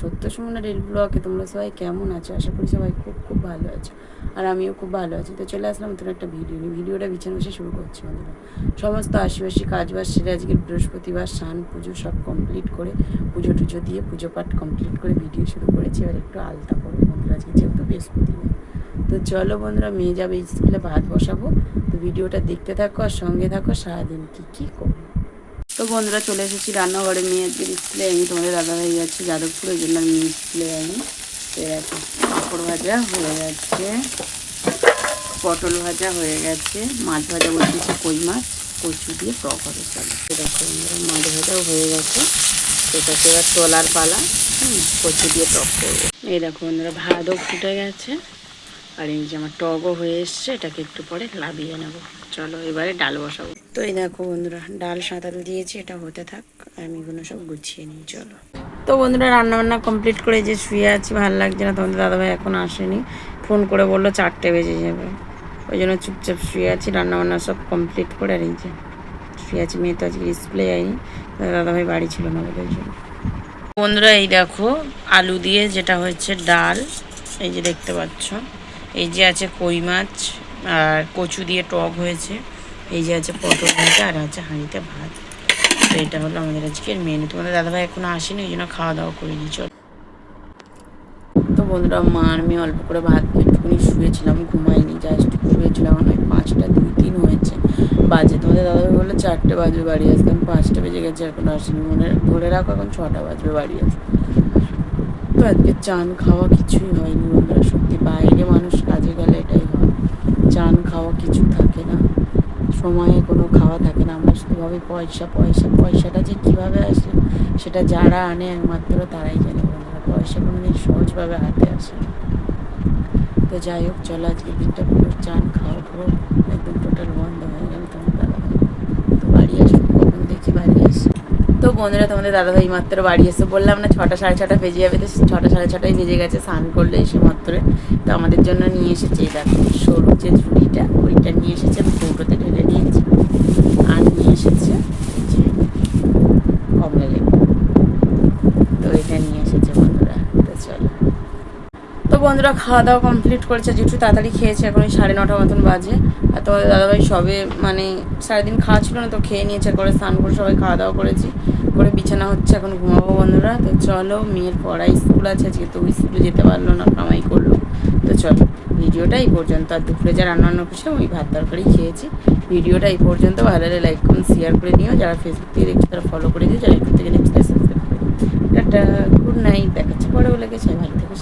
সত্য সুমনা, রেল ব্লকে তোমরা সবাই কেমন আছো? আশা করি সবাই খুব খুব ভালো আছো। আর আমিও খুব ভালো আছি। তো চলে আসলাম নতুন একটা ভিডিও নিয়ে। ভিডিওটা বিছানা বসে শুরু করছি বন্ধুরা। সমস্ত আশিবাসী কাজবাজ, সেরে আজকে বৃহস্পতিবার স্নান, পুজো সব কমপ্লিট করে, পুজো টুজো দিয়ে পুজো পাঠ কমপ্লিট করে ভিডিও শুরু করেছি। এবার একটু আলতা করব বন্ধুরা, আজকে যেহেতু বৃহস্পতিবার। তো চলো বন্ধুরা, মেয়ে যাবে স্কুলে ভাত বসাবো। তো ভিডিওটা দেখতে থাকো আর সঙ্গে থাকো, সারাদিন কী কী করব? তো বন্ধুরা চলে এসেছি রান্নাঘরে। মেয়ে আজকে স্কুলে, আমি তোমাদের দাদা হয়ে যাচ্ছি, যাদবপুর ওই জন্য আমি। যাইনি তো এরকম পাঁপড় ভাজা হয়ে গেছে, পটল ভাজা হয়ে গেছে, মাছ ভাজা বলতেছি কই মাছ, কচু দিয়ে টক হবে বন্ধুরা, মাছ ভাজাও হয়ে গেছে। সেটাকে এবার তোলার পালা কচু দিয়ে টক করব। এই দেখো, বন্ধুরা, ভাতও ফুটে গেছে। আর এই যে আমার টগও হয়ে এসছে, এটাকে একটু পরে লাভিয়ে নেব। চলো এবারে ডাল বসাবো। তো এই দেখো বন্ধুরা, ডাল সাঁতার দিয়েছি, এটা হতে থাক আমি এগুলো সব গুছিয়ে নিই, চলো। তো বন্ধুরা, রান্নাবান্না কমপ্লিট করে যে শুয়ে আছি, ভালো লাগছে না, তোমাদের দাদাভাই এখন আসেনি। ফোন করে বলল চারটে বেজে যাবে। ওই জন্য চুপচাপ শুয়ে আছি রান্না বান্না সব কমপ্লিট করে আর এই যে শুয়ে আছি, মেয়ে তো আজকে স্কুলে যায়নি দাদাভাই বাড়ি ছিল না বলে ওই জন্য। বন্ধুরা, এই দেখো, আলু দিয়ে যেটা হচ্ছে ডাল, এই যে দেখতে পাচ্ছ। এই যে আছে কই মাছ আর কচু দিয়ে টক হয়েছে। এই যে আছে পটল ভাজা আর আছে হাঁড়িতে ভাত। তো এটা হলো আমাদের আজকের মেনু তোমাদের দাদাভাই এখনও আসেনি, ওই জন্য খাওয়া দাওয়া করিনি চল। তো বন্ধুরা, মা আর মেয়ে অল্প করে ভাত একটুখানি শুয়েছিলাম, ঘুমাইনি জাস্ট শুয়েছিলাম। ওই পাঁচটা দুই তিন হয়েছে। বাজে। তোমাদের দাদাভাই বলল চারটে বাজবে, বাড়ি আসতে। আমি পাঁচটা বেজে গেছে, এখন আসেনি। মনে ধরে রাখো, এখন ছটা বাজবে, বাড়ি আসতে। তো আজকে চান খাওয়া কিছুই হয়নি বন্ধুরা, সত্যি বাইরে মানুষ কাজে গেলে এটাই হয়। চান খাওয়া কিছু থাকে না, সময়ে কোনো খাওয়া থাকে না। আমরা শুধু ভাবি পয়সা পয়সা, পয়সাটা যে কীভাবে আসে, সেটা যারা আনে একমাত্র তারাই জানে বন্ধুরা, পয়সা কোনো দিন সহজভাবে হাতে আসে তো যাই হোক, চলো আজকে দিনটা পুরো চান খাওয়া পুরো একদম টোটাল বন্ধ হয়ে গেল তোমার দাদা তো বাড়ি আসো কখন দেখি বাড়ি আসি তো বন্ধুরা, তোমাদের দাদাভাই মাত্র বাড়ি এসে বললাম না, ছটা সাড়ে ছটা বেজে যাবে, তো ছটা সাড়ে ছটায় বেজে গেছে, স্নান করলে এসে মাত্র তো আমাদের জন্য নিয়ে এসেছে এটা সরু যে ঝুড়িটা, ওইটা নিয়ে এসেছে, আমি ঢেলে নিয়েছি আর নিয়ে এসেছে এই যে কমলা লেবু তো এটা নিয়ে এসেছে বন্ধুরা তো চলো তো বন্ধুরা খাওয়া দাওয়া কমপ্লিট করেছে যেটু তাড়াতাড়ি খেয়েছে, এখন ওই সাড়ে নটা মতন বাজে। আর তোমাদের দাদাভাই সবে মানে সারাদিন খাওয়া ছিল না, তো খেয়ে নিয়েছে, করে স্নান করে সবাই খাওয়া দাওয়া করেছি। করে বিছানা হচ্ছে, এখন ঘুমাবো বন্ধুরা। তো চলো, মেয়ের পড়াই স্কুল আছে, আজকে তো স্কুলে যেতে পারল না, কামাই করল। তো চলো, ভিডিওটা এই পর্যন্ত। আর দুপুরে যা রান্না করছে ওই ভাত তরকারি খেয়েছি। ভিডিওটা এই পর্যন্ত। ভালো লাগলে লাইক কমেন্ট শেয়ার করে নিও যারা ফেসবুক থেকে দেখছে, তারা ফলো করে দিও। যারা ইউটিউব থেকে দেখছে, তারা সাবস্ক্রাইব করে গুড নাইট দেখাচ্ছে পরে বলে গেছে। ভালো থেকে।